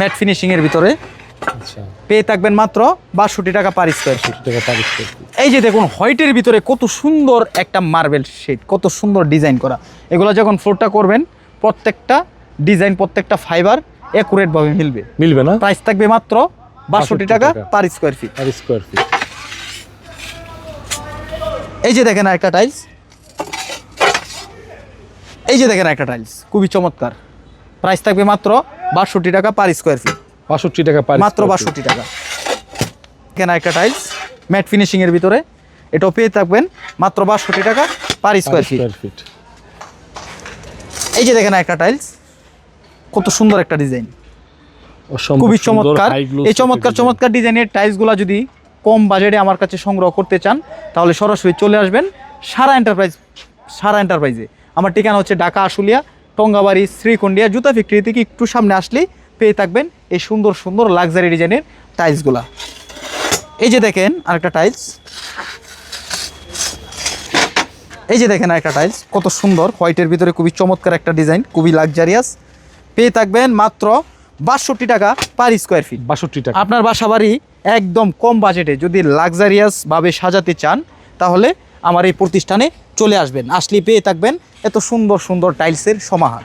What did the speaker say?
Mat finishing এর ভিতরে। আচ্ছা। পেয়ে থাকবেন মাত্র বাষট্টি টাকা পার স্কোয়ার ফিট টাকা পার স্কোয়ার ফিট এই যে দেখুন হোয়াইটের ভিতরে কত সুন্দর একটা মার্বেল শেড কত সুন্দর ডিজাইন করা। এগুলো যখন ফ্লোরটা করবেন প্রত্যেকটা ডিজাইন প্রত্যেকটা ফাইবার ভাবে মিলবে। মিলবে না? প্রাইস থাকবে মাত্র বাষট্টি টাকা টাকা। Per square feet per square feet এই যে দেখেন একটা টাইলস এই যে দেখেন একটা টাইলস খুবই চমৎকার। প্রাইস থাকবে মাত্র বাষট্টি টাকা পার স্কোয়ার ফিট বাষট্টি টাকা পার মাত্র বাষট্টি টাকা। এখানে একটা টাইলস ম্যাট ফিনিশিং এর ভিতরে। এটাও পেয়ে থাকবেন। মাত্র বাষট্টি টাকা per square feet square feet এই যে দেখেন একটা টাইলস কত সুন্দর একটা ডিজাইন খুবই চমৎকার। এই চমৎকার চমৎকার ডিজাইনের টাইলসগুলো যদি কম বাজেটে আমার কাছে সংগ্রহ করতে চান তাহলে সরাসরি চলে আসবেন সারা এন্টারপ্রাইজ সারা এন্টারপ্রাইজে আমার ঠিকানা হচ্ছে ঢাকা আশুলিয়া টঙ্গাবাড়ি শ্রীকুণ্ডিয়া জুতা ফ্যাক্টরি থেকে একটু সামনে আসলেই পেয়ে থাকবেন এই সুন্দর সুন্দর লাক্সারি ডিজাইনের টাইলসগুলা এই যে দেখেন আরেকটা টাইলস এই যে দেখেন একটা টাইলস কত সুন্দর। হোয়াইটের ভিতরে খুবই চমৎকার একটা ডিজাইন খুবই লাক্সারিয়াস পেয়ে থাকবেন মাত্র বাষট্টি টাকা পার স্কোয়ার ফিট বাষট্টি টাকা। আপনার বাসা বাড়ি একদম কম বাজেটে যদি লাক্সারিয়াসভাবে সাজাতে চান তাহলে আমার এই প্রতিষ্ঠানে চলে আসবেন। আসলে পেয়ে থাকবেন এত সুন্দর সুন্দর টাইলসের সমাহার।